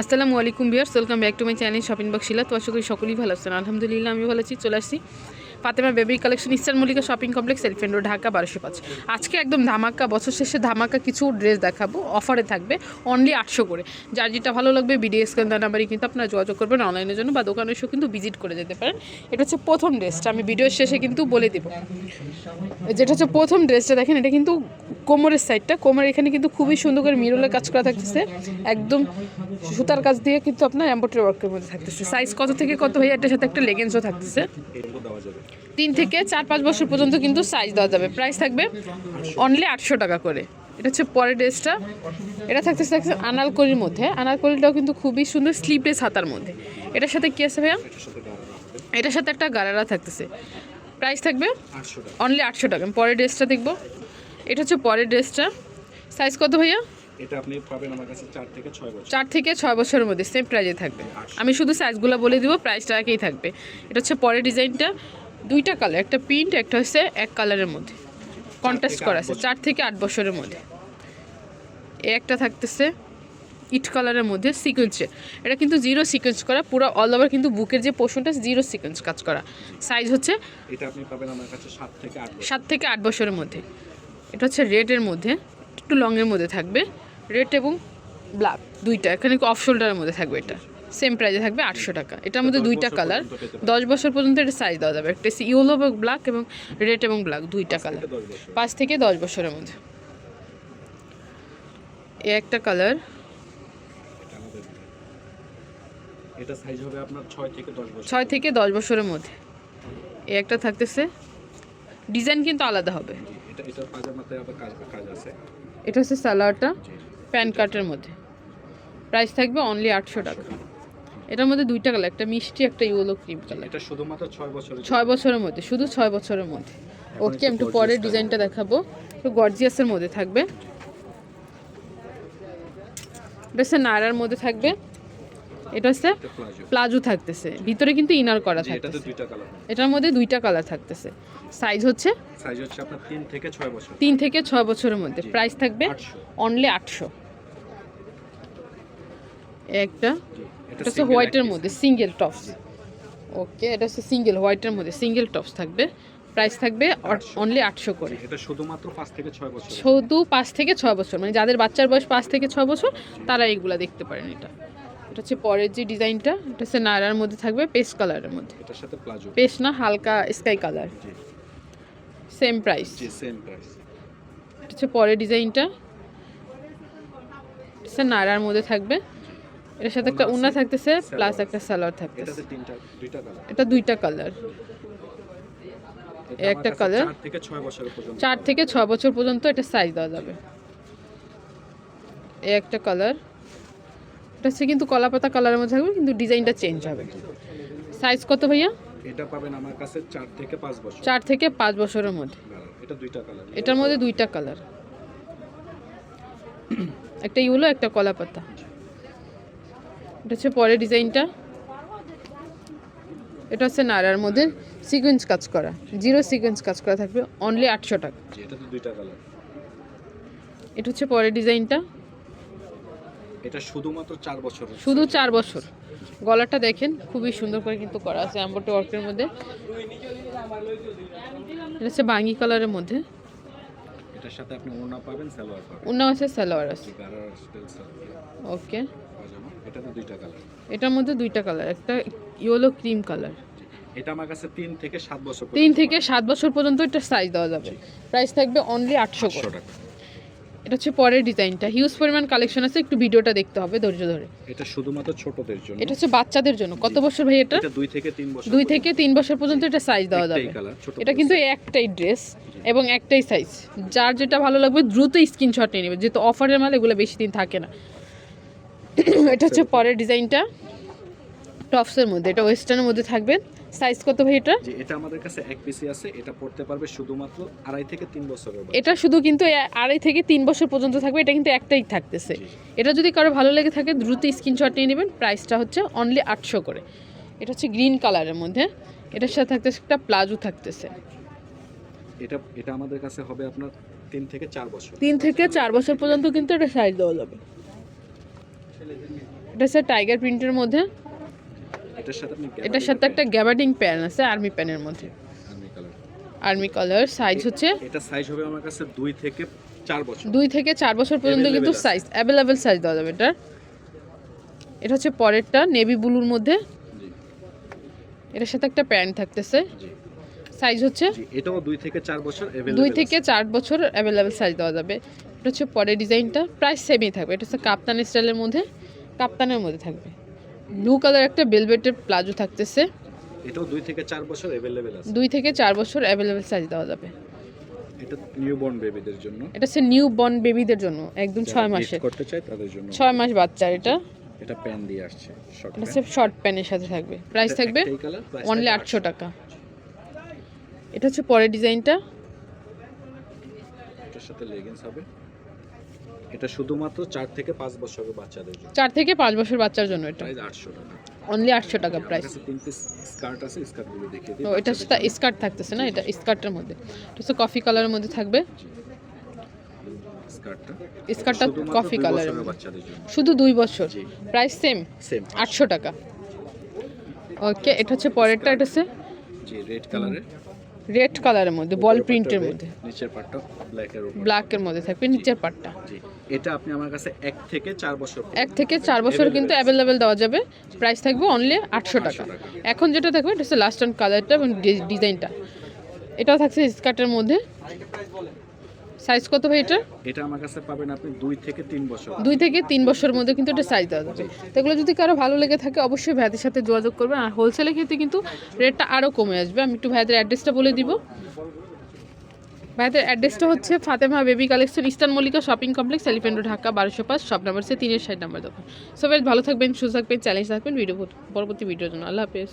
আসসালামু আলাইকুম viewers welcome back to my channel shopping বক্সিলা তো আশা করি সকলেই ভালো আছেন। আলহামদুলিল্লাহ আমি ভালো আছি। চলে আসছি Fatema Baby Collection, Eastern Mallika Shopping Complex, Elephant Road, Dhaka, বারোশো পাঁচ। আজকে একদম ধামাকা, বছর শেষে ধামাকা কিছু ড্রেস দেখাবো। অফারে থাকবে অনলি আটশো করে। যার যেটা ভালো লাগবে, বিডিএস স্ক্যান নাম্বারে কিন্তু আপনারা যোগাযোগ করবেন অনলাইনের জন্য বা দোকানে এসেও কিন্তু ভিজিট করে যেতে পারেন। এটা হচ্ছে প্রথম ড্রেসটা, আমি ভিডিওর শেষে কিন্তু বলে দেবো। যেটা হচ্ছে প্রথম ড্রেসটা দেখেন, এটা কিন্তু কোমরের সাইডটা কোমরের এখানে কিন্তু খুবই সুন্দর করে মিরলের কাজ করা থাকতেছে। একদম সুতার কাজ দিয়ে কিন্তু আপনার এম্বোটারি ওয়ার্কের মধ্যে থাকতেছে। সাইজ কত থেকে কত হয়ে এটার সাথে একটা লেগেন্সও থাকতেছে। তিন থেকে চার পাঁচ বছর পর্যন্ত কিন্তু সাইজ দেওয়া যাবে। প্রাইস থাকবে অনলি আটশো টাকা করে। এটা হচ্ছে পরের ড্রেসটা। এটা থাকতেছে থাকছে আনারকলির মধ্যে। আনারকলিটাও কিন্তু খুবই সুন্দর স্লিপলেস হাতার মধ্যে। এটার সাথে কী আছে ভাইয়া? এটার সাথে একটা গারারা থাকতেছে। প্রাইস থাকবে অনলি আটশো টাকা। পরের ড্রেসটা দেখব। এটা হচ্ছে পরের ড্রেসটা। সাইজ কত ভাইয়া? এটা আপনি পাবেন আমার কাছে চার থেকে ছয় বছর। চার থেকে ছয় বছরের মধ্যে সেম প্রাইজে থাকবে। আমি শুধু সাইজগুলো বলে দিব প্রাইসটা একই থাকবে। এটা হচ্ছে পরের ডিজাইনটা। দুইটা কালার একটা প্রিন্ট একটা হচ্ছে এক কালারের মধ্যে। কন্ট্রাস্ট করা আছে চার থেকে আট বছরের মধ্যে। এ একটা থাকতেছে ইট কালারের মধ্যে সিকোয়েন্সে এটা কিন্তু জিরো সিকোয়েন্স করা পুরো অল ওভার কিন্তু বুকের যে পোর্শনটা জিরো সিকোয়েন্স কাজ করা। সাইজ হচ্ছে এটা আপনি পাবেন আমার কাছে সাত থেকে আট বছর। সাত থেকে আট বছরের মধ্যে। এটা হচ্ছে রেডের মধ্যে একটু লংয়ের মধ্যে থাকবে। রেড এবং ব্ল্যাক দুইটা। এখানে অফ শোল্ডারের মধ্যে থাকবে এটা। সেম প্রাইজে থাকবে আটশো টাকা। এটার মধ্যে দুইটা কালার দশ বছর পর্যন্ত এটা সাইজ দেওয়া যাবে। একটা ইয়েলো এবং ব্ল্যাক এবং রেড এবং ব্ল্যাক দুইটা কালার পাঁচ থেকে দশ বছরের মধ্যে। এ একটা কালার এটা সাইজ হবে আপনার ছয় থেকে দশ বছর। থেকে বছরের মধ্যে। এ একটা থাকতেছে। ডিজাইন কিন্তু আলাদা হবে। এটা এটার পাজামাতে আবার কাজ কাজ আছে। এটা হচ্ছে সালোয়ারটা। প্যান কার্টের মধ্যে। প্রাইস থাকবে অনলি আটশো টাকা। এটার মধ্যে দুইটা কালার একটা মিষ্টি একটা ইয়েলো ক্রিম কালার এটা শুধুমাত্র ছয় বছরের ছয় বছরের মধ্যে শুধু ছয় বছরের মধ্যে। ওকে আমি একটু পরের ডিজাইনটা দেখাবো। একটু গর্জিয়াসের মধ্যে থাকবে। এটা হচ্ছে মধ্যে থাকবে। এটা হচ্ছে প্লাজো। থাকতেছে। ভিতরে কিন্তু ইনার করা থাকতেছে। দুইটা কালার এটার মধ্যে দুইটা কালার থাকতেছে। সাইজ হচ্ছে সাইজ হচ্ছে আপনার তিন থেকে ছয় বছর তিন থেকে ছয় বছরের মধ্যে। প্রাইস থাকবে অনলি আটশো। একটা জি। এটা হচ্ছে হোয়াইটের মধ্যে সিঙ্গেল টপস ওকে এটা হচ্ছে সিঙ্গেল হোয়াইটের মধ্যে সিঙ্গেল টপস থাকবে। প্রাইস থাকবে অনলি আটশো। করে। এটা শুধুমাত্র পাঁচ থেকে ছয় বছর শুধু পাঁচ থেকে ছয় বছর মানে যাদের বাচ্চার বয়স পাঁচ থেকে ছয় বছর তারা এইগুলা দেখতে পারেন এটা। এটা হচ্ছে পরের যে ডিজাইনটা এটা হচ্ছে নারার মধ্যে থাকবে পেস্ট কালারের মধ্যে। এটার সাথে প্লাজো। পেস্ট না হালকা স্কাই কালার সেম প্রাইস জি সেম প্রাইস এটা হচ্ছে পরের ডিজাইনটা। এটা হচ্ছে নারার মধ্যে থাকবে। এটার সাথে একটা উন্না থাকতেছে প্লাস একটা সালোয়ার থাকতেছে। কালার এটা দুইটা কালার একটা colour। চার থেকে ছয় বছরের পর্যন্ত। চার থেকে ছয় বছর পর্যন্ত এটা সাইজ দেওয়া যাবে। এই একটা কালার এটা হচ্ছে কিন্তু কলাপাতা কালারের মধ্যে থাকবে কিন্তু ডিজাইনটা চেঞ্জ হবে। সাইজ কত ভাইয়া? এটা পাবেন আমার কাছে চার থেকে পাঁচ বছর। চার থেকে পাঁচ বছরের মধ্যে। এটা দুইটা কালার এটার মধ্যে দুইটা কালার একটা ইউলো একটা কলাপাতা। এটা হচ্ছে পরের ডিজাইনটা। এটা হচ্ছে নারার মধ্যে সিকোয়েন্স কাজ করা জিরো সিকোয়েন্স কাজ করা থাকবে অনলি আটশো টাকা। এটা হচ্ছে পরের ডিজাইনটা। এটা শুধুমাত্র চার বছরের। শুধু চার বছর। গলাটা দেখেন খুবই সুন্দর করে কিন্তু করা আছে অ্যাম্বোটি ওয়ার্কের মধ্যে। এটা হচ্ছে বাঙ্গি কালারের মধ্যে। এটার সাথে আপনি ওড়না পাবেন সালোয়ার পাবেন। ওড়না আছে সালোয়ার আছে। ওকে। এটা তো দুইটা কালার এটার মধ্যে দুইটা কালার একটা ইয়েলো ক্রিম কালার এটা আমার কাছে তিন থেকে সাত বছর তিন থেকে সাত বছর পর্যন্ত এটা সাইজ দেওয়া যাবে। প্রাইস থাকবে অনলি আটশো একশো করে। টাকা। এটা হচ্ছে পরের ডিজাইনটা। হিউজ পরিমাণ কালেকশন আছে একটু ভিডিওটা দেখতে হবে ধৈর্য ধরে। এটা শুধুমাত্র ছোটদের জন্য। এটা হচ্ছে বাচ্চাদের জন্য। কত বছর ভাই এটা? এটা দুই থেকে তিন বছর দুই থেকে তিন বছর পর্যন্ত এটা সাইজ দেওয়া যাবে। এটা কিন্তু একটাই ড্রেস এবং একটাই সাইজ যার যেটা ভালো লাগবে দ্রুত স্ক্রিনশট নিয়ে নেবে। যেহেতু অফারের মাল এগুলো বেশি দিন থাকে না। এটা হচ্ছে পরের ডিজাইনটা টপসের মধ্যে এটা ওয়েস্টার্নের মধ্যে থাকবে। সাইজ কত ভাই এটা এটা আমাদের কাছে এক পিসি আছে এটা পড়তে পারবে শুধুমাত্র আড়াই থেকে তিন বছরের এটা শুধু কিন্তু আড়াই থেকে তিন বছর পর্যন্ত থাকবে এটা কিন্তু একটাই থাকতেছে। এটা যদি কারও ভালো লেগে থাকে দ্রুত স্ক্রিনশট নিয়ে নেবেন প্রাইসটা হচ্ছে অনলি আটশো করে। এটা হচ্ছে গ্রিন কালারের মধ্যে এটার সাথে থাকতেছে একটা প্লাজো থাকতেছে। এটা এটা আমাদের কাছে হবে আপনার তিন থেকে চার বছর। তিন থেকে চার বছর পর্যন্ত কিন্তু এটা সাইজ দেওয়া যাবে। এটা হচ্ছে টাইগার প্রিন্টের মধ্যে। এটার সাথে আপনি এটার সাথে একটা গ্যাবার্ডিং প্যান আছে আর্মি প্যানের মধ্যে। আর্মি কালার সাইজ হচ্ছে এটা সাইজ হবে আমার কাছে দুই থেকে চার বছর। দুই থেকে চার বছর পর্যন্ত কিন্তু সাইজ অ্যাভেলেবেল সাইজ দেওয়া যাবে এটার। এটা হচ্ছে পরেরটা নেভি ব্লুর মধ্যে। এটার সাথে একটা প্যান্ট থাকতেছে। সাইজ হচ্ছে এটাও দুই থেকে চার বছর available দুই থেকে চার বছর অ্যাভেলেবেল সাইজ দেওয়া যাবে। এটা হচ্ছে পরের ডিজাইনটা প্রায় সেমই থাকবে। এটা হচ্ছে কাপ্তান স্টাইলের মধ্যে কাপ্তানের মধ্যে থাকবে। ব্লু কালার একটা বেলভেটের প্লাজো থাকতেছে। এটাও দুই থেকে চার বছর অ্যাভেলেবেল আছে। দুই থেকে চার বছর অ্যাভেলেবেল সাইজ দেওয়া যাবে। এটা নিউবর্ন বেবিদের জন্য। এটা হচ্ছে নিউ বর্ন বেবিদের জন্য একদম যারা ছয় gift মাসের। করতে চাই তাদের জন্য। ছয় মাস বাচ্চার এটা। এটা প্যান দিয়ে আসছে শর্ট এটা হচ্ছে শর্ট প্যান্টের সাথে থাকবে। প্রাইস থাকবে অনলি আটশো টাকা। এটা হচ্ছে পরের ডিজাইনটা এটার সাথে লেগিংস হবে। এটা শুধুমাত্র চার থেকে পাঁচ বছরের বাচ্চাদের জন্য। চার থেকে পাঁচ বছর বাচ্চার জন্য এটা। প্রাইস আটশো টাকা। অনলি আটশো টাকা প্রাইস তিন পিস স্কার্ট আছে স্কার্টগুলো দেখিয়ে দিই। তো এটা হচ্ছে স্কার্ট থাকতেছে না? এটা স্কার্টের মধ্যে। এটা হচ্ছে কফি কালারের মধ্যে থাকবে। স্কার্টটা স্কার্টটা কফি কালারের শুধু দুই বছর। প্রাইস সেম সেম আটশো টাকা। ওকে এটা হচ্ছে পরেরটা এটা হচ্ছে? জি রেড কালারের রেড কালারের মধ্যে বল প্রিন্টের মধ্যে। নিচের পার্টটা ব্ল্যাকের উপর। ব্ল্যাকের মধ্যে থাকবে নিচের পাটটা। জি। এটা আপনি আমার কাছে এক থেকে চার বছর এক থেকে চার বছর কিন্তু অ্যাভেলেবেল দেওয়া যাবে। প্রাইস থাকবে অনলি আটশো টাকা। এখন যেটা থাকবে এটা হচ্ছে লাস্ট অ্যান্ড কালারটা এবং ডিজাইনটা এটাও থাকছে স্কার্টের মধ্যে। সাইজ কত ভাই এটা এটা আমার কাছে পাবেন আপনি দুই থেকে তিন বছর। দুই থেকে তিন বছরের মধ্যে কিন্তু এটা সাইজ দেওয়া যাবে। তো এগুলো যদি কারও ভালো লেগে থাকে অবশ্যই ভাইদের সাথে যোগাযোগ করবেন। আর হোলসেলের ক্ষেত্রে কিন্তু রেটটা আরও কমে আসবে। আমি একটু ভাইদের অ্যাড্রেসটা বলে দিব। ভাইদের অ্যাড্রেসটা হচ্ছে Fatema Baby Collection Eastern Mallika Shopping Complex Elephant Dhaka বারোশো পাঁচ সব নাম্বার সে তিনের ষাট নাম্বার দোকান। সবাই ভালো থাকবেন সুস্থ থাকবেন চ্যালেঞ্জ থাকবেন ভিডিও পরবর্তী ভিডিওর জন্য। আল্লাহ হাফেজ।